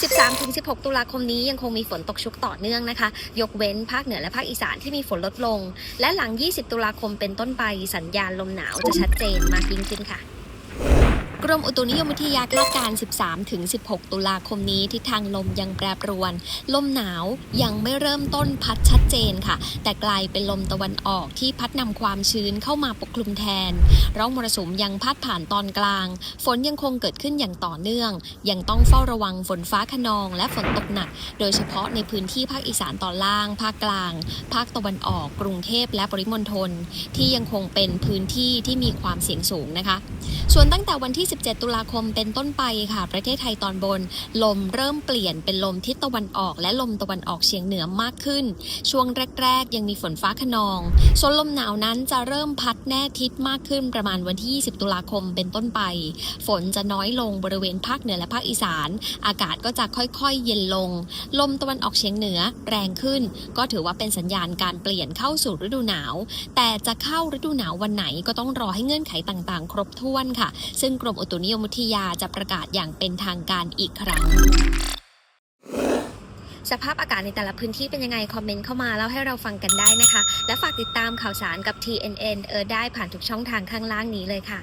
13-16 ตุลาคมนี้ยังคงมีฝนตกชุกต่อเนื่องนะคะ ยกเว้นภาคเหนือและภาคอีสานที่มีฝนลดลง และหลัง 20 ตุลาคมเป็นต้นไปสัญญาณลมหนาวจะชัดเจนมากยิ่งขึ้นค่ะ กรมอุตุนิยมวิทยาคาดการ 13-16 ตุลาคมนี้ทิศทางลมยังแปรปรวน ลมหนาวยังไม่เริ่มต้นพัดชัดเจนค่ะ แต่กลายเป็นลมตะวันออกที่พัดนำความชื้นเข้ามาปกคลุมแทนร่องมรสุมยังพัดผ่านตอนกลาง ฝนยังคงเกิดขึ้นอย่างต่อเนื่อง ยังต้องเฝ้าระวังฝนฟ้าขนองและฝนตกหนัก โดยเฉพาะในพื้นที่ภาคอีสานตอนล่าง ภาคกลาง ภาคตะวันออก กรุงเทพและปริมณฑลที่ยังคงเป็นพื้นที่ที่มีความเสี่ยงสูงนะคะ ส่วนตั้งแต่วันที่17ตุลาคมเป็นต้นไปค่ะ ประเทศไทยตอนบน ลมเริ่มเปลี่ยนเป็นลมทิศตะวันออก และลมตะวันออกเฉียงเหนือมากขึ้น ช่วงแรก ๆ ยังมีฝนฟ้าขนองส่วนลมหนาวนั้นจะเริ่มพัดแน่ทิศมากขึ้นประมาณวันที่ 20 ตุลาคมเป็นต้นไป ฝนจะน้อยลงบริเวณภาคเหนือและภาคอีสาน อากาศก็จะค่อยๆ เย็นลง ลมตะวันออกเฉียงเหนือแรงขึ้น ก็ถือว่าเป็นสัญญาณการเปลี่ยนเข้าสู่ฤดูหนาว แต่จะเข้าฤดูหนาววันไหนก็ต้องรอให้เงื่อนไขต่างๆ ครบถ้วนค่ะ ซึ่งกรมอุตุนิยมวิทยาจะประกาศอย่างเป็นทางการอีกครั้ง สภาพอากาศในแต่ละพื้นที่เป็นยังไง คอมเมนต์เข้ามาแล้วให้เราฟังกันได้นะคะ และฝากติดตามข่าวสารกับ TNN เออได้ผ่านทุกช่องทางข้างล่างนี้เลยค่ะ